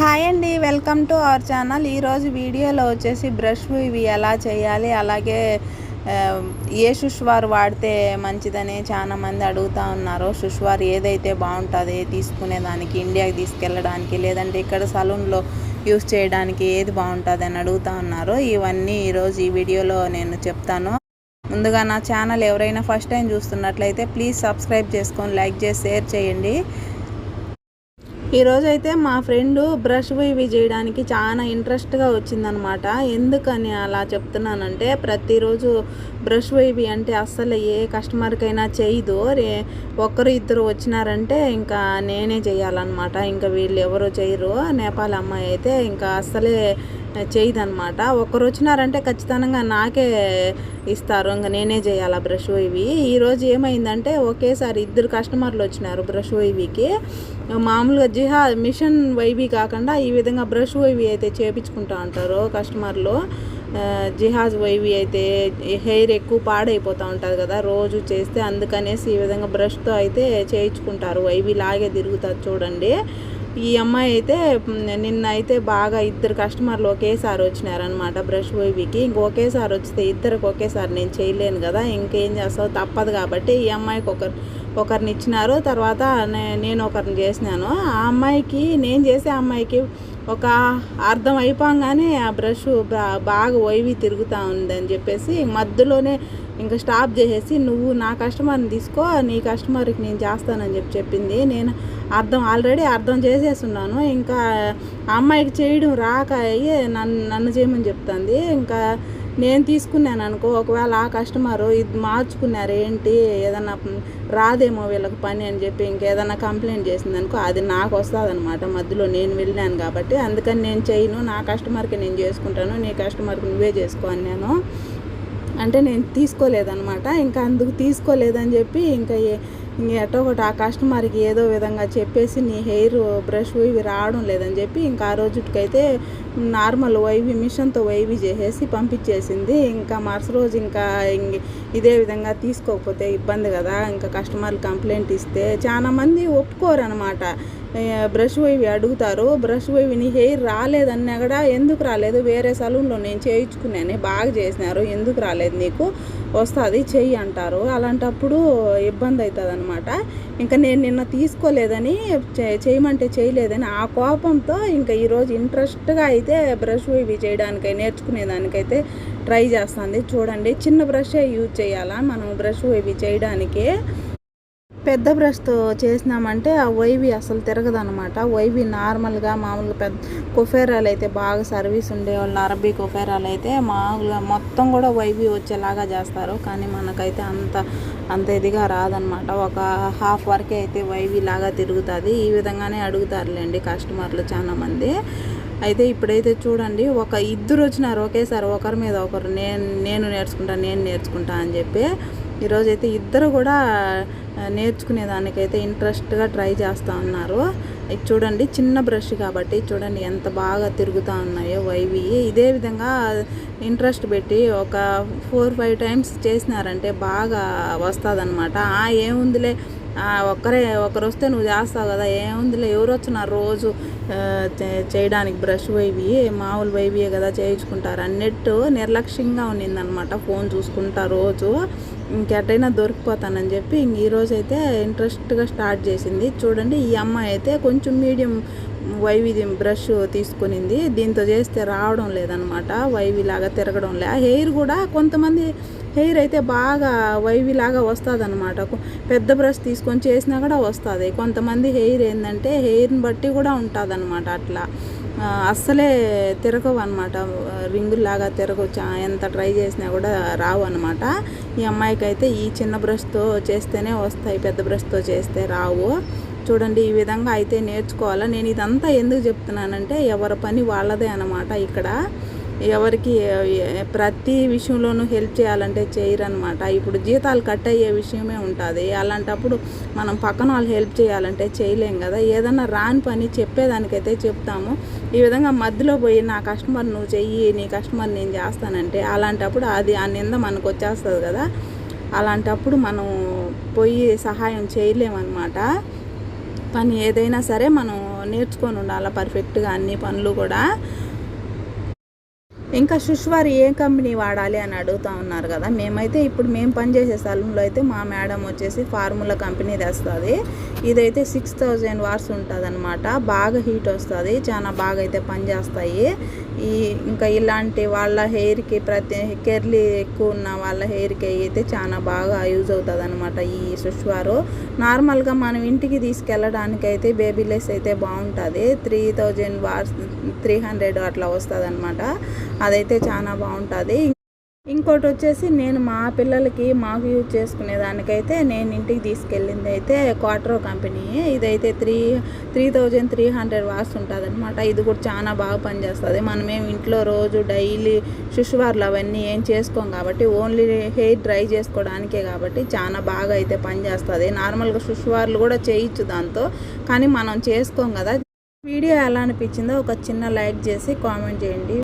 Hi అండి welcome to our channel. ఈరోజు వీడియోలో వచ్చేసి బ్రష్ ఇవి ఎలా చేయాలి అలాగే ఏ షుష్వార్ వాడితే మంచిదని చాలా మంది అడుగుతూ ఉన్నారు. షుష్వార్ ఏదైతే బాగుంటుంది తీసుకునేదానికి ఇండియాకి తీసుకెళ్ళడానికి లేదంటే ఇక్కడ సలూన్లో యూస్ చేయడానికి ఏది బాగుంటుంది అని అడుగుతూ ఉన్నారు. ఇవన్నీ ఈరోజు ఈ వీడియోలో నేను చెప్తాను. ముందుగా నా ఛానల్ ఎవరైనా ఫస్ట్ టైం చూస్తున్నట్లయితే ప్లీజ్ సబ్స్క్రైబ్ చేసుకొని లైక్ చేసి షేర్ చేయండి. ఈరోజు అయితే మా ఫ్రెండ్ బ్రష్ ఇవి చేయడానికి చాలా ఇంట్రెస్ట్గా వచ్చిందనమాట ఎందుకని అలా చెప్తున్నానంటే ప్రతిరోజు బ్రష్ ఇవి అంటే అస్సలు ఏ కస్టమర్కైనా చేయదు. రే ఒక్కరు ఇద్దరు వచ్చినారంటే ఇంకా నేనే చేయాలన్నమాట. ఇంకా వీళ్ళు ఎవరు చేయరు. నేపాల్ అమ్మాయి అయితే ఇంకా అస్సలే చేయదన్నమాట. ఒకరు వచ్చినారంటే ఖచ్చితంగా నాకే ఇస్తారు. ఇంకా నేనే చేయాలి ఆ బ్రష్ ఇవి. ఈరోజు ఏమైందంటే ఒకేసారి ఇద్దరు కస్టమర్లు వచ్చినారు బ్రష్ వైవికి మామూలుగా జిహా మిషన్ వైవి కాకుండా ఈ విధంగా బ్రష్ వైవి అయితే చేపించుకుంటా ఉంటారు కస్టమర్లు. జిహాజ్ వైవి అయితే హెయిర్ ఎక్కువ పాడైపోతూ ఉంటుంది కదా రోజు చేస్తే అందుకనేసి ఈ విధంగా బ్రష్తో అయితే చేయించుకుంటారు. వైవి లాగే తిరుగుతుంది చూడండి. ఈ అమ్మాయి అయితే నిన్న అయితే బాగా ఇద్దరు కస్టమర్లు ఒకేసారి వచ్చినారనమాట బ్రష్ వైవికి ఇంక ఒకేసారి వస్తే ఇద్దరికి ఒకేసారి నేను చేయలేను కదా ఇంకేం చేస్తావు? తప్పదు కాబట్టి ఈ అమ్మాయికి ఒకరు ఒకరిని ఇచ్చినారు. తర్వాత నే- నేను ఒకరిని చేసినాను. ఆ అమ్మాయికి నేను చేసే అమ్మాయికి ఒక అర్థం అయిపోగానే ఆ బ్రష్ బాగా వైవి తిరుగుతూ ఉందని చెప్పేసి మధ్యలోనే ఇంకా స్టాప్ చేసేసి నువ్వు నా కస్టమర్ని తీసుకో నీ కస్టమర్కి నేను చేస్తానని చెప్పి చెప్పింది. నేను అర్థం ఆల్రెడీ అర్థం చేసేస్తున్నాను ఇంకా అమ్మాయికి చేయడం రాక అయ్యి నన్ను నన్ను చేయమని చెప్తుంది. ఇంకా నేను తీసుకున్నాను అనుకో ఒకవేళ ఆ కస్టమరు ఇది మార్చుకున్నారు ఏంటి ఏదన్నా రాదేమో వీళ్ళకి పని అని చెప్పి ఇంకేదన్నా కంప్లైంట్ చేసింది అనుకో అది నాకు వస్తుంది అనమాట మధ్యలో నేను వెళ్ళాను కాబట్టి అందుకని నేను చేయను. నా కస్టమర్కి నేను చేసుకుంటాను. నీ కస్టమర్కి నువ్వే చేసుకో నేను అంటే నేను తీసుకోలేదనమాట ఇంకా అందుకు తీసుకోలేదని చెప్పి ఇంకా ఇంక ఎటో ఒకటి ఆ కస్టమర్కి ఏదో విధంగా చెప్పేసి నీ హెయిర్ బ్రష్ ఇవి రావడం లేదని చెప్పి ఇంకా ఆ రోజుకైతే నార్మల్ వైవి మిషన్తో వైవి చేసేసి పంపించేసింది. ఇంకా మరుస రోజు ఇంకా ఇంక ఇదే విధంగా తీసుకోకపోతే ఇబ్బంది కదా. ఇంకా కస్టమర్లు కంప్లైంట్ ఇస్తే చాలామంది ఒప్పుకోరు అనమాట బ్రష్ వైవి అడుగుతారు బ్రష్ వైవి నీ హెయిర్ రాలేదన్నా కూడా ఎందుకు రాలేదు? వేరే సలూన్లో నేను చేయించుకున్నాను బాగా చేసినారు ఎందుకు రాలేదు నీకు? వస్తుంది చెయ్యి అంటారు. అలాంటప్పుడు ఇబ్బంది అవుతుంది అనమాట ఇంకా నేను నిన్న తీసుకోలేదని చేయమంటే చేయలేదని ఆ కోపంతో ఇంకా ఈరోజు ఇంట్రెస్ట్గా అయితే బ్రష్ ఇవి చేయడానికి నేర్చుకునేదానికైతే ట్రై చేస్తుంది. చూడండి చిన్న బ్రషే యూజ్ చేయాలా? మనం బ్రష్ ఇవి చేయడానికి పెద్ద బ్రష్తో చేసినామంటే ఆ వైవి అసలు తిరగదనమాట వైవి నార్మల్గా మామూలుగా పెద్ద కుఫేరాలు అయితే బాగా సర్వీస్ ఉండేవాళ్ళు అరబీ కుఫేరాలు అయితే మామూలుగా మొత్తం కూడా వైవి వచ్చేలాగా చేస్తారు. కానీ మనకైతే అంత అంత ఇదిగా రాదనమాట ఒక హాఫ్ వరకే అయితే వైవి లాగా తిరుగుతుంది. ఈ విధంగానే అడుగుతారులేండి కస్టమర్లు చాలామంది అయితే ఇప్పుడైతే చూడండి ఒక ఇద్దరు వచ్చినారు ఒకేసారి ఒకరి మీద ఒకరు నేను నేను నేర్చుకుంటా నేను నేర్చుకుంటా అని చెప్పి ఈరోజైతే ఇద్దరు కూడా నేర్చుకునేదానికైతే ఇంట్రెస్ట్గా ట్రై చేస్తూ ఉన్నారు. ఇది చూడండి చిన్న బ్రష్ కాబట్టి చూడండి ఎంత బాగా తిరుగుతూ ఉన్నాయో వైవి. ఇదే విధంగా ఇంట్రెస్ట్ పెట్టి ఒక ఫోర్ ఫైవ్ టైమ్స్ చేసినారంటే బాగా వస్తుంది ఏముందిలే ఒక్కరే ఒకరు వస్తే నువ్వు చేస్తావు కదా ఏముందిలే ఎవరు వచ్చినారు రోజు చేయడానికి బ్రష్ వైవి మామూలు వైవియే కదా చేయించుకుంటారు. అన్నట్టు నిర్లక్ష్యంగా ఉన్నిందనమాట ఫోన్ చూసుకుంటా రోజు. ఇంకెటైనా దొరికిపోతానని చెప్పి ఇంక ఈరోజు అయితే ఇంట్రెస్ట్గా స్టార్ట్ చేసింది. చూడండి ఈ అమ్మాయి అయితే కొంచెం మీడియం వైవిధ్యం బ్రష్ తీసుకునింది. దీంతో చేస్తే రావడం లేదనమాట. వైవిలాగా తిరగడం లే. హెయిర్ కూడా కొంతమంది హెయిర్ అయితే బాగా వైవిలాగా వస్తుంది అనమాట పెద్ద బ్రష్ తీసుకొని చేసినా కూడా వస్తుంది. కొంతమంది హెయిర్ ఏంటంటే హెయిర్ని బట్టి కూడా ఉంటుంది అనమాట అట్లా. అస్సలే తిరగవు అనమాట రింగుల్లాగా తిరగవు చా ఎంత ట్రై చేసినా కూడా రావు అనమాట ఈ అమ్మాయికి అయితే ఈ చిన్న బ్రష్తో చేస్తేనే వస్తాయి పెద్ద బ్రష్తో చేస్తే రావు. చూడండి ఈ విధంగా అయితే నేర్చుకోవాలా? నేను ఇదంతా ఎందుకు చెప్తున్నానంటే ఎవరి పని వాళ్ళదే అన్నమాట ఇక్కడ. ఎవరికి ప్రతి విషయంలోనూ హెల్ప్ చేయాలంటే చేయరనమాట ఇప్పుడు జీతాలు కట్ అయ్యే విషయమే ఉంటుంది. అలాంటప్పుడు మనం పక్కన వాళ్ళు హెల్ప్ చేయాలంటే చేయలేం కదా. ఏదన్నా రాని పని చెప్పేదానికైతే చెప్తాము. ఈ విధంగా మధ్యలో పోయి నా కస్టమర్ నువ్వు చెయ్యి నీ కస్టమర్ నేను చేస్తానంటే అలాంటప్పుడు అది ఆ నింద మనకు వచ్చేస్తుంది కదా. అలాంటప్పుడు మనం పోయి సహాయం చేయలేమన్నమాట. పని ఏదైనా సరే మనం నేర్చుకొని ఉండాలి పర్ఫెక్ట్గా అన్ని పనులు కూడా. ఇంకా సుష్వారి ఏ కంపెనీ వాడాలి అని అడుగుతా ఉన్నారు కదా మేమైతే ఇప్పుడు మేము పనిచేసే స్థలంలో అయితే మా మేడం వచ్చేసి ఫార్ములా కంపెనీ తెస్తుంది. ఇదైతే సిక్స్ థౌజండ్ వాట్స్ ఉంటుంది అనమాట బాగా హీట్ వస్తుంది చాలా బాగా అయితే పనిచేస్తాయి ఈ ఇంకా ఇలాంటి వాళ్ళ హెయిర్కి ప్రతి కెర్లీ ఎక్కువ ఉన్న వాళ్ళ హెయిర్కి అయితే చాలా బాగా యూజ్ అవుతుంది అనమాట ఈ సుష్వారు. నార్మల్గా మనం ఇంటికి తీసుకెళ్ళడానికి అయితే బేబీలెస్ అయితే బాగుంటుంది. Three thousand watts three hundred అట్లా వస్తుంది అనమాట అదైతే చాలా బాగుంటుంది. ఇంకోటి వచ్చేసి నేను మా పిల్లలకి మాకు యూజ్ చేసుకునే దానికైతే నేను ఇంటికి తీసుకెళ్ళింది అయితే క్వార్టర్ కంపెనీ. ఇదైతే three three thousand three hundred watts ఉంటుంది అనమాట ఇది కూడా చాలా బాగా పనిచేస్తుంది. మనమేం ఇంట్లో రోజు డైలీ శుష్వార్లు అవన్నీ ఏం చేసుకోం కాబట్టి ఓన్లీ హెయిర్ డ్రై చేసుకోవడానికే కాబట్టి చాలా బాగా అయితే పనిచేస్తుంది. నార్మల్గా శుష్వార్లు కూడా చేయొచ్చు దాంతో కానీ మనం చేసుకోం కదా. వీడియో ఎలా అనిపించిందో ఒక చిన్న లైక్ చేసి కామెంట్ చేయండి.